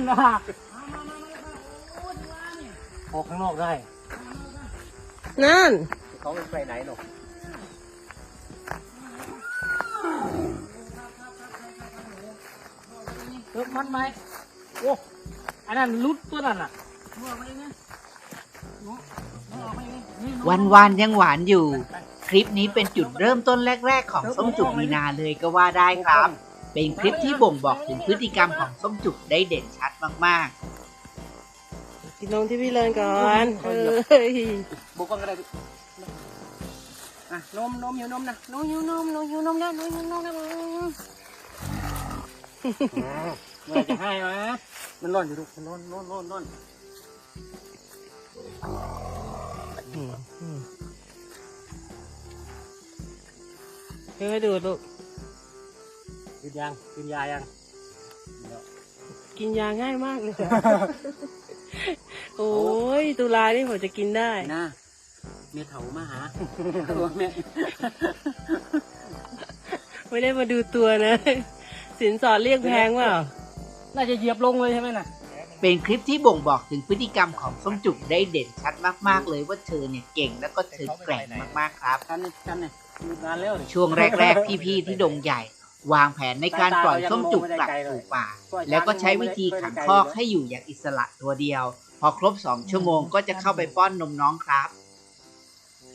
นนะออกข้างนอกได้ นั่น เขาไปไหนหรอกเลิกมันไหมโอ้อันนั้นรุดตัวนั้นอะวันวานๆยังหวานอยู่ คลิปนี้เป็นจุดเริ่มต้นแรก ๆ ของส้มจุกมีนาเลยก็ว่าได้ครับ เป็นคลิปที่บ่งบอกถึงพฤติกรรมของส้มจุกได้เด่นชัดมากๆกินนมที่พี่เลินก่อนเฮ้ยบุกกันก็ได้อะนมนมหิวนมนะนมหิวนมนมหิวนมนะนมหิวนมนะเมื่อจะให้ไหมมันร้อนอยู่ลูกมันร้อนร้อนร้อนร้อนเฮ้ยดูลูก กินยังกินยายังกินยาง่ายมากเลยอะโอ้ยตุลานี่ผมจะกินได้ นะเมียเถามาหาตัวแม่ไม่ได้มาดูตัวนะ สินสอดเรียกแพงเปล่า น่าจะเหยียบลงเลยใช่ไหมน่ะ เป็นคลิปที่บ่งบอกถึงพฤติกรรมของส้มจุกได้เด่นชัดมากๆ เลยว่าเธอเนี่ยเก่งแล้วก็เธอแกร่งมากๆครับกันนี่กันนี่มีงานแล้วนี่ช่วงแรก ๆ พี่ ๆ ที่ดงใหญ่ วางแผนในการปล่อยส้มจุกกลับสู่ป่า แล้วก็ใช้วิธีขังคอกให้อยู่อย่างอิสระตัวเดียว พอครบสองชั่วโมงก็จะเข้าไปป้อนนมน้องครับ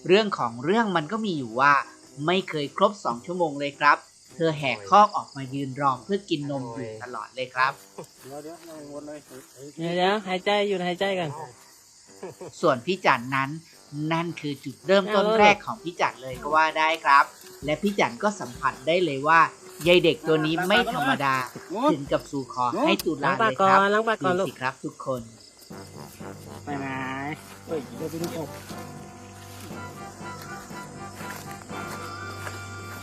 เรื่องของเรื่องมันก็มีอยู่ว่า ไม่เคยครบสองชั่วโมงเลยครับ เธอแหกคอกออกมายืนรอเพื่อกินนมอยู่ตลอดเลยครับ เดี๋ยวเดี๋ยวยังวนเลยเดี๋ยวเดี๋ยวหายใจหยุดหายใจกัน ส่วนพี่จันนั้น นั่นคือจุดเริ่มต้นเอาเลยแรกของพี่จันเลยก็ว่าได้ครับ และพี่จันก็สัมผัสได้เลยว่า ยายเด็กตัวนี้ไม่ธรรมดา ถึงกับสู่ขอให้ตุล้าลางปากเลยก่คอรับนล้างปากก่อนดูลูกสิครับ ทุกคน ไปไหนเฮ้ยเดี๋ยวไปดูออก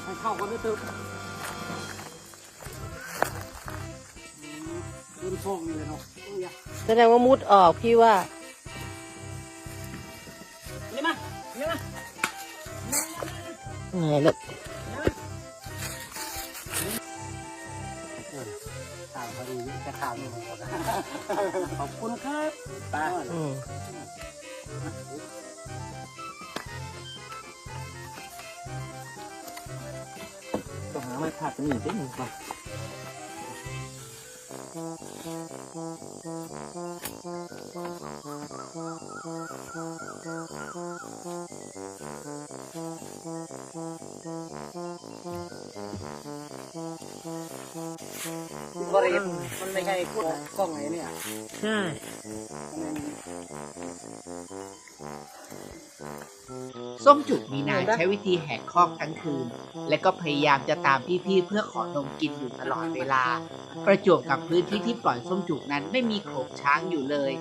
ให้เข้ากันด้วยเถอะอืมเดินโชคดีเลยเนาะโอ้ยอะแสดงว่ามุดออกพี่ว่านี่มานี่มาไงลูก ข่าวพอดีจะข่าวนี่ผมก็ขอบคุณครับตาอืมต้องหาไม้พาดเป็นหนึ่งที่หนึ่งก่อนบริบมัน ไม่ใช่กล้องกล้องไหนเนี่ยใช่ส้มจุกมีนาใช้วิธีแหกคอกทั้งคืน และก็พยายามจะตามพี่ๆเพื่อขอนมกินอยู่ตลอดเวลา ประจวบกับพื้นที่ที่ปล่อยส้มจุกนั้นไม่มีโขลงช้างอยู่เลย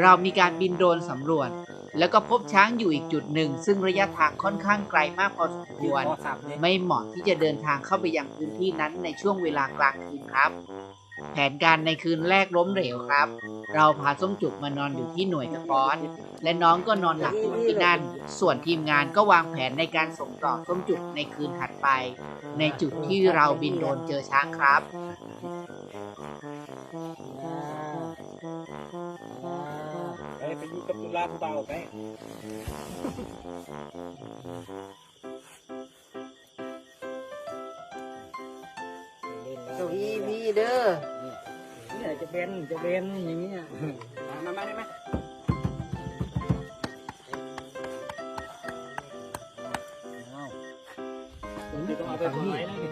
เรามีการบินโดรนสำรวจ แล้วก็พบช้างอยู่อีกจุดหนึ่ง ซึ่งระยะทางค่อนข้างไกลมากพอสมควรไม่เหมาะที่จะเดินทางเข้าไปยังพื้นที่นั้นในช่วงเวลากลางคืนครับ แผนการในคืนแรกล้มเหลวครับ เราพาส้มจุกมานอนอยู่ที่หน่วยสปอร์ตและน้องก็นอนหลับอยู่ที่นั่น ส่วนทีมงานก็วางแผนในการส่งต่อส้มจุกในคืนถัดไป ในจุดที่เราบินโดนเจอช้างครับ ไปไปอยู่กับตุลาเบาไป ก้าอี้พี่เด้อนี่จะเบนจะเบนอย่างเงี้ยมามามาได้ไหมผมจะต้องเอาไปตรงไหนนะนี่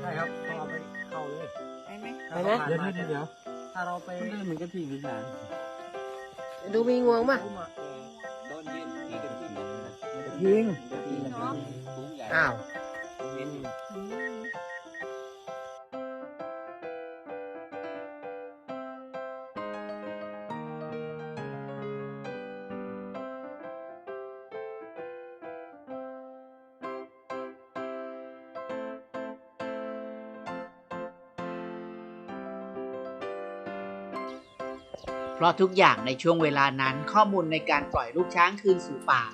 ใช่ครับต้องเอาไปเข้าเลยไปไหมเดี๋ยวเดี๋ยวถ้าเราไปเหมือนกันที่วิญญาณดูมีงวงป่ะตอนเย็นที่กันที่ยิงยิงอ้าว เพราะทุกอย่างในช่วงเวลานั้นข้อมูลในการปล่อยลูกช้างคืนสู่ป่า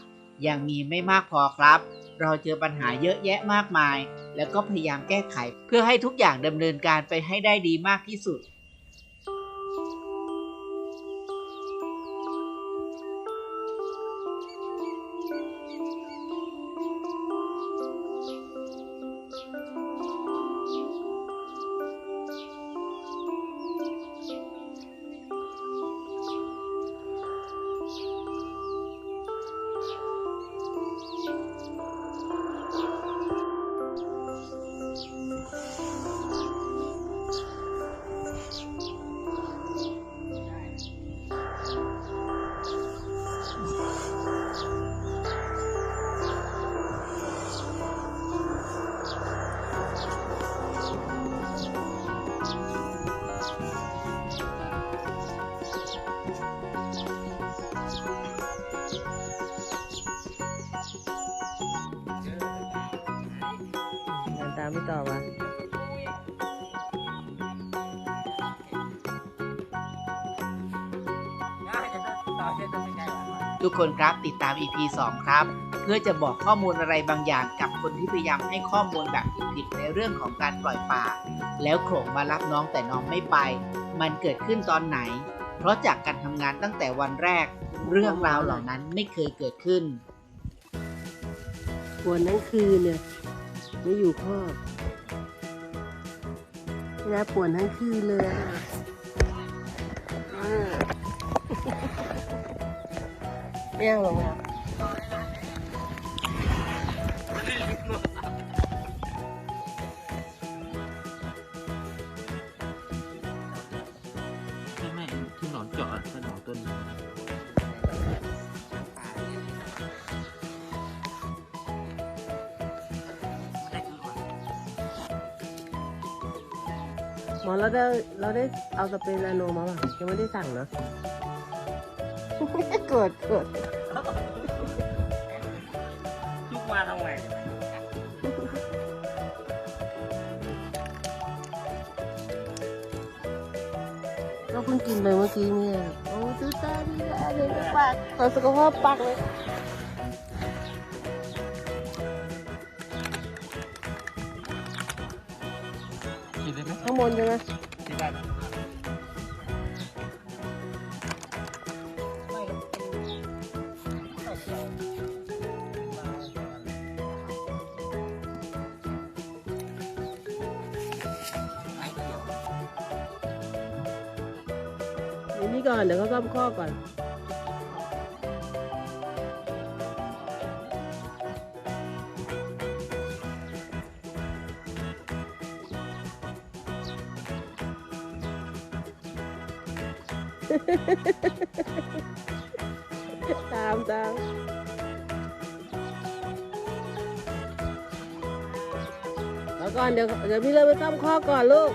ยังมีไม่มากพอครับ เราเจอปัญหาเยอะแยะมากมาย แล้วก็พยายามแก้ไข เพื่อให้ทุกอย่างดำเนินการไปให้ได้ดีมากที่สุดามพี่ต่อมาทุกคนครับติดตาม EP 2 ครับ เพื่อจะบอกข้อมูลอะไรบางอย่างกับคนที่พยายามให้ข้อมูลแบบผิดๆในเรื่องของการปล่อยปลาแล้วโขงมารับน้องแต่น้องไม่ไป มันเกิดขึ้นตอนไหน เพราะจากการทำงานตั้งแต่วันแรก เรื่องราวเหล่านั้นไม่เคยเกิดขึ้นปวนทั้งคืนเนี่ย ไม่อยู่คอกนะปวดทั้งคืนเลยอะอ่าไม่เอาหรอกนะ หมอเราได้เราได้เอาสเปรย์นาโนมาป่ะยังไม่ได้สั่งเนอะเกิดเกิดทุกมาทำไงเราเพิ่งกินไปเมื่อกี้เนี่ยโอ้ดูตาดีเลยปากต่อสุขภาพปากเลยางบนใช่ไหมกินได้เดี๋ยวนี่ก่อน เดี๋ยวเขาซ่อมข้อก่อน ตามตามแล้วก่อนเดี๋ยวเดี๋ยวพี่เลิศไปซ่อมข้อก่อนลูก